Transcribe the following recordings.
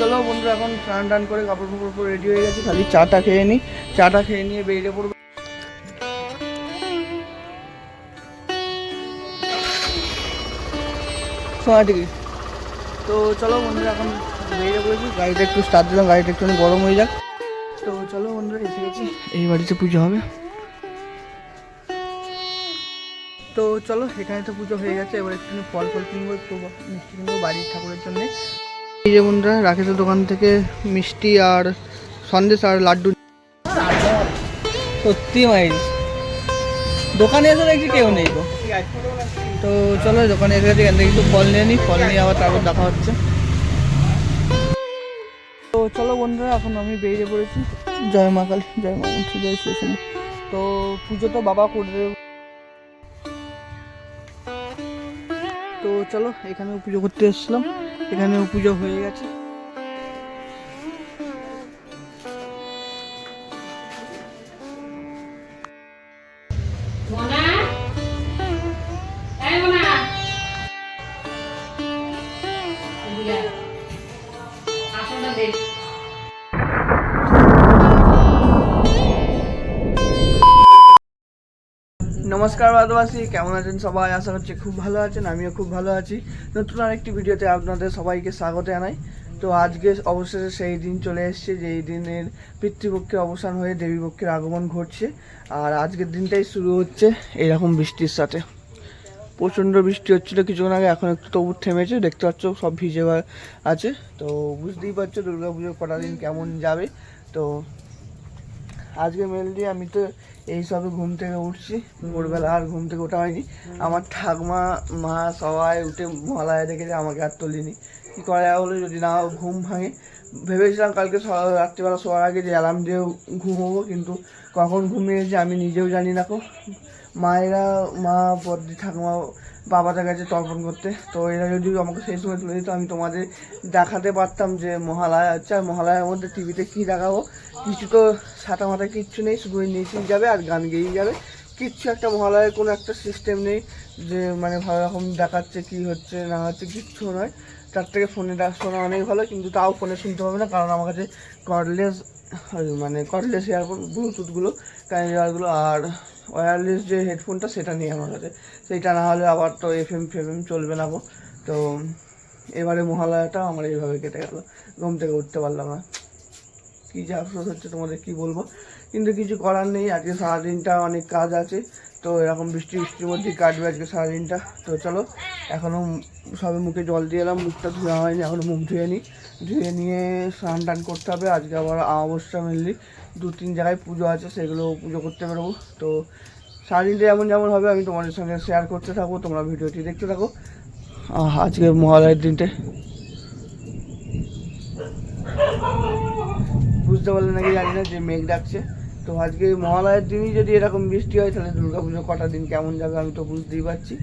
চলো বন্ধুরা, এখন স্নান টান করে কাপড় ফাপড় পরে রেডি হয়ে গেছি, খালি চাটা খেয়ে নিই চাটা খেয়ে নিয়ে বেরিয়ে পড়ব। তো চলো বন্ধুরা, এখন বেরিয়ে পড়েছি। গাড়িটা একটু স্টার্ট দিলাম, গাড়িটা একটু গরম হয়ে যাক। তো চলো বন্ধুরা, এসে গেছি। এই বাড়িতে পুজো হবে। তো চলো, এখানে তো পুজো হয়ে গেছে। এবার একটু ফল ফল কিনবো, একটু মিষ্টি কিনবো বাড়ির ঠাকুরের জন্য। এই যে বন্ধুরা, রাকেশের দোকান থেকে মিষ্টি আর সন্দেশ আর লাড্ডু সত্যি মাইল দোকানে এসে দেখছি কেউ নেই গো। তো চলো, দোকানে এসে গেছি এখান থেকে একটু ফল নিয়ে নিই, ফল নিয়ে আবার তারপর দেখা হচ্ছে। তো চলো বন্ধুরা, এখন আমি বেরিয়ে পড়েছি। জয় মা কালী, জয় মা মনসা, জয় শ্রীকৃষ্ণ তো পুজো তো বাবা করবে। তো চলো, এখানেও পুজো করতে এসেছিলাম। এখানেও পুজো হয়ে গেছে। মোনা নমস্কার ভারতবাসী, কেমন আছেন সবাই? আশা করছি খুব ভালো আছেন, আমিও খুব ভালো আছি। নতুন আরেকটি ভিডিওতে আপনাদের সবাইকে স্বাগত জানাই। তো আজকে অবশেষে সেই দিন চলে এসেছে, যেই দিনের পিতৃপক্ষের অবসান হয়ে দেবীপক্ষের আগমন ঘটছে। আর আজকের দিনটাই শুরু হচ্ছে এইরকম বৃষ্টির সাথে। প্রচণ্ড বৃষ্টি হচ্ছিল কিছুক্ষণ আগে, এখন একটু তবু থেমেছে, দেখতে পাচ্ছ সব ভিজে আছে। তো বুঝতেই পারছ দুর্গা পুজোর কটা দিন কেমন যাবে। তো আজকে মেনলি আমি তো এই সবে ঘুম থেকে উঠছি। ভোরবেলা আর ঘুম থেকে ওঠা হয়নি। আমার ঠাকমা, মা সবাই উঠে মলায় দেখেছে, আমাকে আর তুলিনি। কী করা হলো যদি না ঘুম ভাঙে। ভেবেছিলাম কালকে রাত্রিবেলা শোয়ার আগে যে অ্যালার্ম দিয়ে ঘুমোবো, কিন্তু কখন ঘুমিয়েছি আমি নিজেও জানি না কো। মায়েরা, মা বদ্দি ঠাকুমা বাবাদের কাছে তর্পণ করতে। তো এরা যদি আমাকে সেই সময় তুলে দিত, আমি তোমাদের দেখাতে পারতাম যে মহালয়া হচ্ছে আর মহালয়ার মধ্যে টিভিতে কী দেখাবো? কিছু তো সাটা মাথা কিচ্ছু নেই, শুধু নেচেই যাবে আর গান গেয়েই যাবে। কিচ্ছু একটা মহালয়ের কোনো একটা সিস্টেম নেই যে মানে ভালো রকম দেখাচ্ছে কী হচ্ছে, না হচ্ছে, কিচ্ছু নয়। তার থেকে ফোনে শোনা অনেক ভালো, কিন্তু তাও ফোনে শুনতে হবে না, কারণ আমার কাছে কর্ডলেস মানে কর্ডলেস ইয়ারফোন ব্লুটুথগুলো কারেন্ট ইয়ারগুলো আর ওয়ারলেস যে হেডফোনটা সেটা নেই আমার কাছে। সেইটা না হলে আবার তো এফ এম ফেফএম চলবে না গো। তো এবারে মহালয়াটা আমার এইভাবে কেটে গেল। ঘুম থেকে উঠতে পারলাম না। কী যে আফসোস হচ্ছে তোমাদের কী বলব? কিন্তু কিছু করার নেই, আজকে সারাদিনটা অনেক কাজ আছে। তো এরকম বৃষ্টি, বৃষ্টির মধ্যেই কাটবে আজকে সারাদিনটা। তো চলো এখনও সবে মুখে জল দিয়ে এলাম, মুখটা ধোয়া হয়নি এখনও মুখ ধুয়ে নিই ধুয়ে নিয়ে স্নান টান করতে হবে, আজকে আবার অমাবস্যা মেনলি দু তিন জায়গায় পুজো আছে সেগুলো পুজো করতে বেরোবো। তো সারাদিনটা যেমন যেমন হবে, আমি তোমাদের সঙ্গে শেয়ার করতে থাকব, তোমরা ভিডিওটি দেখতে থাকো। আজকে মহালয়ের দিনটা। বুঝতে পারলে নাকি জানি না যে মেঘ ডাকছে। তো আজকে মহালয়ের দিনই যদি এরকম বৃষ্টি হয়, তাহলে দুর্গা পুজো কটা দিন, কেমন যাবে আমি তো বুঝতেই পারছি।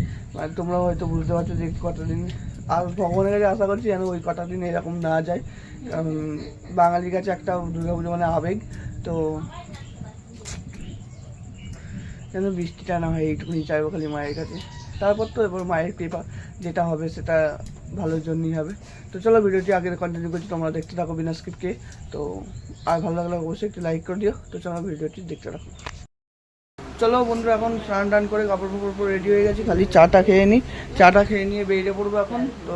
আর তোমরাও হয়তো বুঝতে পারছ যে কটা দিন। আর ভগবানের কাছে আশা করছি যেন ওই কটা দিন এরকম না যায়। কারণ বাঙালির কাছে একটা দুর্গা পুজো মানে আবেগ। তো যেন বৃষ্টিটা না হয়, এইটুকুনি চাইব খালি মায়ের কাছে। তারপর তো এবার মায়ের কৃপা, যেটা হবে সেটা ভালোর জন্যই হবে। তো চলো ভিডিওটি আগে কন্টিনিউ করছি, তোমরা দেখতে থাকো বিনা স্ক্রিপ্টকে তো আর ভালো লাগলে অবশ্যই একটু লাইক করে দিও। তো চলো ভিডিওটি দেখতে থাকো। চলো বন্ধুরা, এখন স্নান টান করে কাপড় ফাপড় রেডি হয়ে গেছি, খালি চাটা খেয়ে নিই চাটা খেয়ে নিয়ে বেরিয়ে পড়ব এখন। তো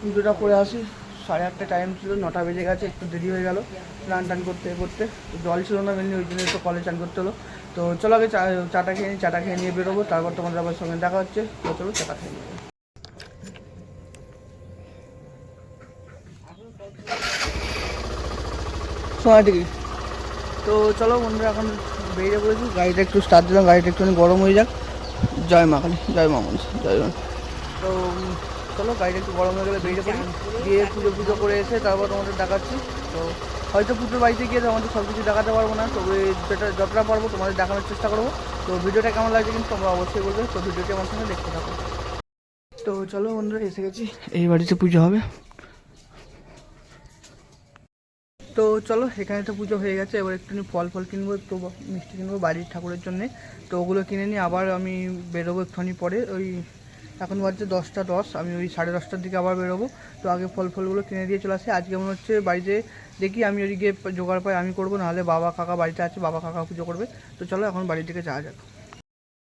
পুজোটা করে আসি, সাড়ে আটটা টাইম ছিল, নটা বেজে গেছে, একটু দেরি হয়ে গেল স্নান টান করতে করতে। তো জল ছিল না মেনলি ওই জন্য একটু কলে চান করতে হলো। তো চলো আগে চাটা খেয়ে নিই চাটা খেয়ে নিয়ে বেরোবো, তারপর তোমাদের আবার সঙ্গে দেখা হচ্ছে। তো চলো চাটা খেয়ে নিই সময় টিকিট তো চলো বন্ধুরা, এখন বেরিয়ে পড়েছি। গাড়িটা একটু স্টার্ট দিলাম, গাড়িটা একটুখানি গরম হয়ে যাক। জয় মা কালী, জয় মা মনসা জয় মা তো চলো গাড়িটা একটু গরম হয়ে গেলে বেরিয়ে পড়ি। গিয়ে পুজো পুজো করে এসে তারপর তোমাদের দেখাচ্ছি। তো, হয়তো পুজোর বাড়িতে গিয়ে তোমাদের সব কিছু দেখাতে পারব না। তবে যেটা, যতটা পারব তোমাদের দেখানোর চেষ্টা করব। তো ভিডিওটা কেমন লাগছে কিন্তু তোমরা অবশ্যই বলবে। তো ভিডিওটি আমার সঙ্গে দেখতে থাকো। তো, চলো বন্ধুরা, এসে গেছি। এই বাড়িতে পুজো হবে। তো চলো, এখানে তো পুজো হয়ে গেছে, এবার একটুখানি ফল ফল কিনবো, একটু মিষ্টি কিনবো বাড়ির ঠাকুরের জন্যে। তো ওগুলো কিনে নিয়ে আবার আমি বেরোবো একটুখানি পরে। ওই এখন বাজছে দশটা দশ, আমি ওই সাড়ে দশটার দিকে আবার বেরোবো। তো আগে ফল ফলগুলো কিনে দিয়ে চলে আসি। আজকে মনে হচ্ছে বাড়িতে দেখি আমি ওদিকে জোগাড় পাই আমি করব, নাহলে বাবা কাকা বাড়িতে আছে, বাবা কাকা পুজো করবে। তো চলো, এখন বাড়ি থেকে যাওয়া যাক।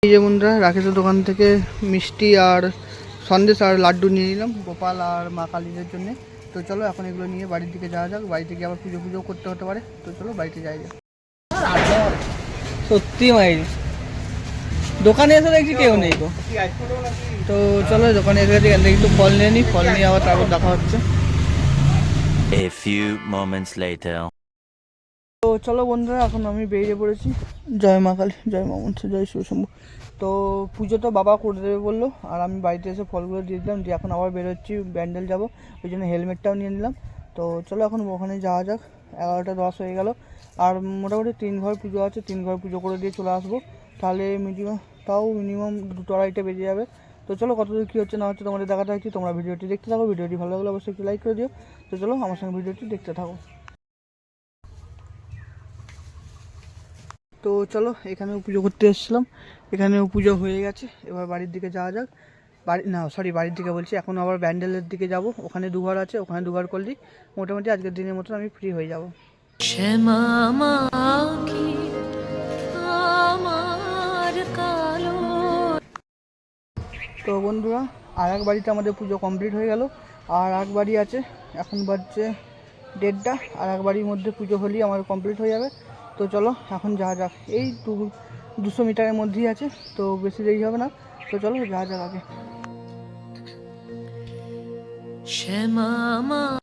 এই যে বন্ধুরা, রাকেশের দোকান থেকে মিষ্টি আর সন্দেশ আর লাড্ডু নিয়ে নিলাম, গোপাল আর মা কালীদের জন্য। তো চলো এখন এগুলো নিয়ে বাড়ির দিকে যাওয়া যাক। বাড়িতে গিয়ে আবার পুজো পুজো করতে হতে পারে। তো চলো বাড়িতে যাই। যাক সত্যি মাই দোকানে এসে দেখছি কেউ নেই তো তো চলো দোকানে এসে গেছি এখান একটু ফল নিয়ে নিই ফল নিয়ে আবার তারপর দেখা হচ্ছে। A few moments later. চলো বন্ধুরা, এখন আমি বেরিয়ে পড়েছি। জয় মা কালী, জয় মা মনসা, জয় শিবশম্ভু তো পুজো তো বাবা করে দেবে বলল, আর আমি বাড়িতে এসে ফলগুলো দিয়ে দিলাম, দিয়ে এখন আবার বেরোচ্ছি, ব্যান্ডেল যাব, ওই জন্য হেলমেটটাও নিয়ে নিলাম। তো চলো এখন ওখানে যাওয়া যাক, এগারোটা দশ হয়ে গেল। আর মোটামুটি তিন ঘর পুজো আছে, তিন ঘর পুজো করে দিয়ে চলে আসব। তাহলে মিনিমাম তাও মিনিমাম দুটো আড়াইটে বেজে যাবে। তো চলো কতদূর কী হচ্ছে না হচ্ছে তোমাদের দেখাতে থাকছি তোমরা ভিডিওটি দেখতে থাকো, ভিডিওটি ভালো লাগলে অবশ্যই একটু লাইক করে দিও। তো চলো আমার সঙ্গে ভিডিওটি দেখতে থাকো। তো চলো এখানেও পুজো করতে এসেছিলাম। এখানেও পুজো হয়ে গেছে। এবার বাড়ির দিকে যাওয়া যাক। বাড়ি না সরি বাড়ির দিকে বলছি এখন আবার ব্যান্ডেলের দিকে যাব। ওখানে দুঘর আছে ওখানে দুঘর করলেই মোটামুটি আজকের দিনের মতন আমি ফ্রি হয়ে যাব। তো বন্ধুরা আর এক বাড়িতে আমাদের পুজো কমপ্লিট হয়ে গেল। আর এক বাড়ি আছে এখন বাজছে দেড়টা। আর এক বাড়ির মধ্যে পুজো হলেই আমার কমপ্লিট হয়ে যাবে। তো চলো, এখন যাওয়া যাক। এই দু, দুশো মিটারের মধ্যেই আছে, তো বেশি দেরি হবে না। তো চলো, যাওয়া যাক আগে। শ্যামা আমার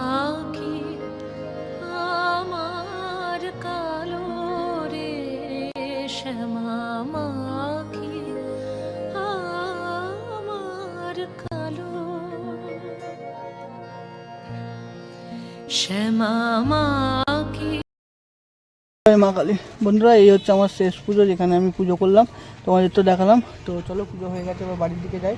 কালো রে? মা কালী। বন্ধুরা, এই হচ্ছে আমার শেষ পুজো, যেখানে আমি পুজো করলাম। তোমাদের তো দেখালাম। তো চলো, পুজো হয়ে গেছে, এবার বাড়ির দিকে যাই।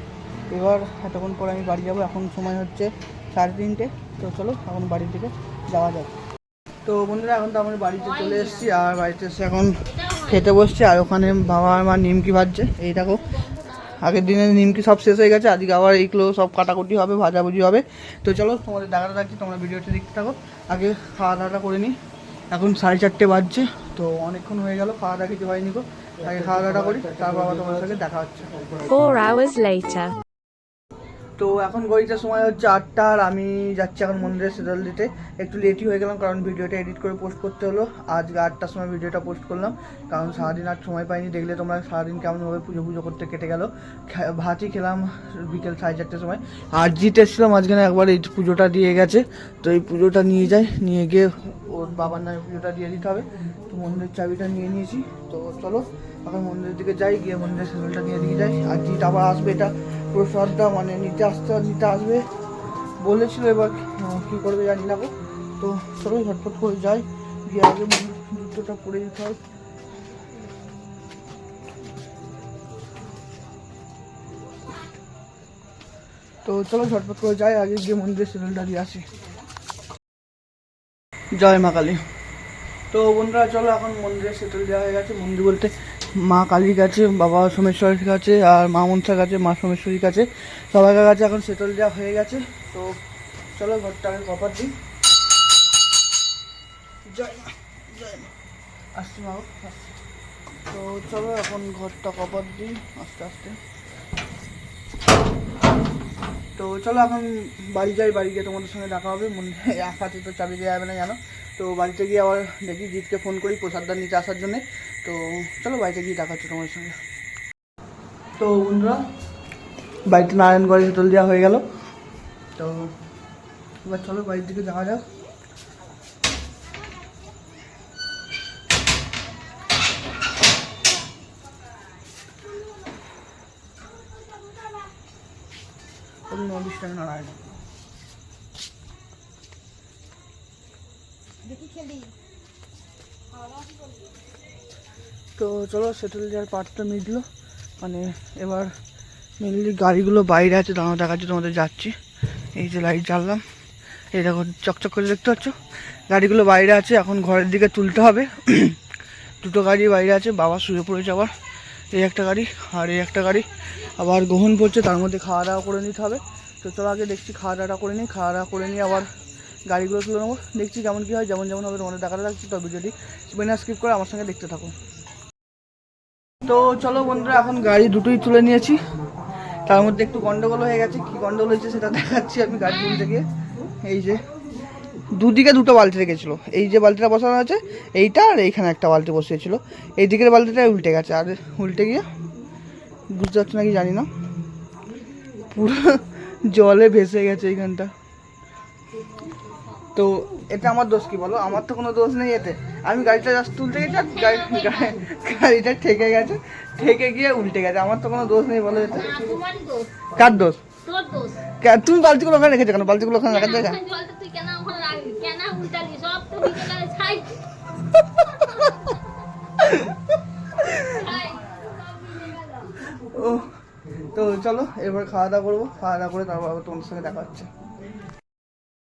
এবার এতক্ষণ পরে আমি বাড়ি যাব। এখন সময় হচ্ছে সাড়ে তিনটে। তো চলো, এখন বাড়ির দিকে যাওয়া যাক। তো বন্ধুরা, এখন তো আমরা বাড়িতে চলে এসেছি, আর বাড়িতে এসে এখন খেতে বসছি। আর ওখানে বাবা মা নিমকি ভাজছে। এই দেখো, আগের দিনে নিমকি সব শেষ হয়ে গেছে। আজকে আবার এইগুলো সব কাটাকুটি হবে, ভাজাভুজি হবে। তো চলো, তোমাদের দেখাতে থাকছি, তোমরা ভিডিওটি দেখতে থাকো। আগে খাওয়া দাওয়াটা করে নিই। এখন সাড়ে চারটে বাজছে, তো অনেকক্ষণ হয়ে গেল, খাওয়া দাওয়া কিছু হয়নি গো আগে খাওয়া দাওয়াটা করি, তারপর আবার তোমার সাথে দেখা হচ্ছে. তো এখন গড়িতে সময় হচ্ছে আটটা আর আমি যাচ্ছি এখন মন্দিরে সেজাল দিতে। একটু লেটই হয়ে গেলাম কারণ ভিডিওটা এডিট করে পোস্ট করতে হলো। আজকে আটটার সময় ভিডিওটা পোস্ট করলাম। কারণ সারাদিন আর সময় পাইনি। দেখলে তোমরা সারাদিন কেমনভাবে পুজো পুজো করতে কেটে গেল। ভাতই খেলাম বিকেল সাড়ে চারটের সময়। আর জিতে এসেছিলাম আজকে একবার এই পুজোটা দিয়ে গেছে। তো এই পুজোটা নিয়ে যাই নিয়ে গিয়ে ওর বাবার নামে পুজোটা দিয়ে দিতে হবে। তো মন্দিরের চাবিটা নিয়ে নিয়েছি। তো চলো এখন মন্দিরের দিকে যাই। গিয়ে মন্দিরের সেজলটা নিয়ে দিয়ে যাই। আর জিত আবার আসবে এটা প্রসাদটা মানে নিতে আসতে, নিতে আসবে। বলেছিল এবার কী করবে জানি না গো। তো চলো ঝটপট করে যাই। গিয়ে আগে জুতোটা পরে দিতে হবে। তো চলো ঝটপট করে যাই, আগে গিয়ে মন্দিরের সেজলটা দিয়ে আসি। জয় মা কালী। তো বন্ধুরা, চলো এখন মন্দিরের সেটেল দেওয়া হয়ে গেছে। মন্দির বলতে মা কালীর কাছে, বাবা সোমেশ্বরীর কাছে, আর মা মনসার কাছে, মা সোমেশ্বরীর কাছে। সবার কাছে এখন সেটেল দেওয়া হয়ে গেছে। তো চলো ঘরটাকে কপার দিই। জয় জয় আসছি মা তো চলো এখন ঘরটা কপার দিই, আস্তে আস্তে। তো চলো এখন বাড়ি যাই, বাড়ি গিয়ে তোমাদের সঙ্গে দেখা হবে। মনে এক হাতে তো চাবি দেওয়া যাবে না, জানো? তো বাড়িতে গিয়ে আবার দেখি জিতকে ফোন করি প্রসাদটা নিতে আসার জন্যে। তো চলো বাড়িতে গিয়ে দেখা তোমাদের সঙ্গে। তো বন্ধুরা, বাড়িতে নারায়ণগড়ে হোটেল দেওয়া হয়ে গেল। তো এবার চলো বাড়ির দিকে যাওয়া যাক। অনুষ্ঠানে নারায়ণ। তো চলো সেটেল দেওয়ার পার্টটা মিটলো। মানে এবার মেনলি গাড়িগুলো বাইরে আছে, দাঁড়ানো দেখাচ্ছি তোমাদের যাচ্ছি। এই যে লাইট জ্বাললাম। এই দেখো, চকচক করে দেখতে পাচ্ছ? গাড়িগুলো বাইরে আছে, এখন ঘরের দিকে তুলতে হবে। দুটো গাড়ি বাইরে আছে, বাবা শুয়ে পড়েছে আবার। এই একটা গাড়ি আর এই একটা গাড়ি। আবার গ্রহণ পড়ছে, তার মধ্যে খাওয়া দাওয়া করে নিতে হবে। তো চলো আগে দেখছি, খাওয়া দাওয়াটা করে নিই, খাওয়া দাওয়া করে নিয়ে আবার গাড়িগুলো তুলে নেব, দেখছি কেমন কী হয়, যেমন যেমন হবে তোমাদের দেখাতে থাকছি, তো ভিডিওটি বিনা স্কিপ করে আমার সঙ্গে দেখতে থাকো। তো চলো বন্ধুরা, এখন গাড়ি দুটোই তুলে নিয়েছি। তার মধ্যে একটু গন্ডগোল হয়ে গেছে, কি গন্ডগোল হয়েছে সেটা দেখাচ্ছি আমি গাড়ি তুলতে গিয়ে। এই যে, দুদিকে দুটো বালতি রেখেছিল, এই যে বালতিটা বসানো আছে, এইটা আর এইখানে একটা বালতি বসিয়েছিল। এই দিকের বালতিটা উল্টে গেছে, আর উল্টে গিয়ে বুঝতে পারছি নাকি জানি না। পুরো জলে ভেসে গেছে এইখানটা। তো এটা আমার দোষ কি বলো? আমার তো কোনো দোষ নেই এতে। আমি গাড়িটা জাস্ট তুলতে গেছি আর গাড়ি গাড়ি- গাড়িটা ঠেকে গেছে। ঠেকে গিয়ে উল্টে গেছে। আমার তো কোনো দোষ নেই বলো এতে। কার দোষ? তুমি বালতিগুলো ওখানে রেখেছো কেন? বালতিগুলো ওখানে রাখা জায়গা। ও তো চলো এবার খাওয়া দাওয়া করব। খাওয়া দাওয়া করে তারপর আবার তোমাদের সঙ্গে দেখা হচ্ছে।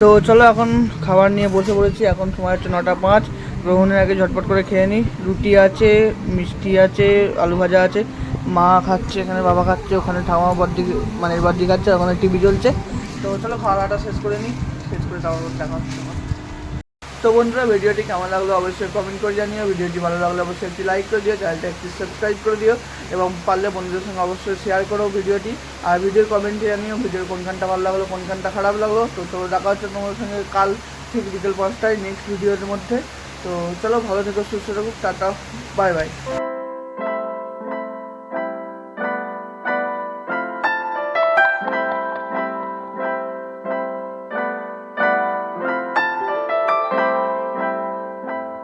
তো চলো এখন খাবার নিয়ে বসে পড়েছি। এখন সময় হচ্ছে নটা পাঁচ। গ্রহণের আগে ঝটপট করে খেয়ে নিই রুটি আছে, মিষ্টি আছে, আলু ভাজা আছে। মা খাচ্ছে, এখানে বাবা খাচ্ছে, ওখানে ঠামা বদ্দি মানে বদ্দি খাচ্ছে ওখানে টিভি চলছে। তো চলো খাওয়া দাওয়াটা শেষ করে নিই শেষ করে তারপর দেখা হচ্ছে। তো বন্ধুরা, ভিডিওটি কেমন লাগল অবশ্যই কমেন্ট করে জানিও। ভিডিওটি ভালো লাগলে অবশ্যই একটি লাইক করে দিও চ্যানেলটা একটি সাবস্ক্রাইব করে দিও এবং পারলে বন্ধুদের সঙ্গে অবশ্যই শেয়ার করো ভিডিওটি। আর ভিডিওর কমেন্টে জানিও ভিডিওর কোনখানটা ভালো লাগল, কোনখানটা খারাপ লাগল। তো চলো দেখা হচ্ছে তোমাদের সঙ্গে কাল ঠিক বিকেল পাঁচটায় নেক্সট ভিডিওর মধ্যে। তো চলো ভালো থেকো, সুস্থ থাকুক টাটা বাই বাই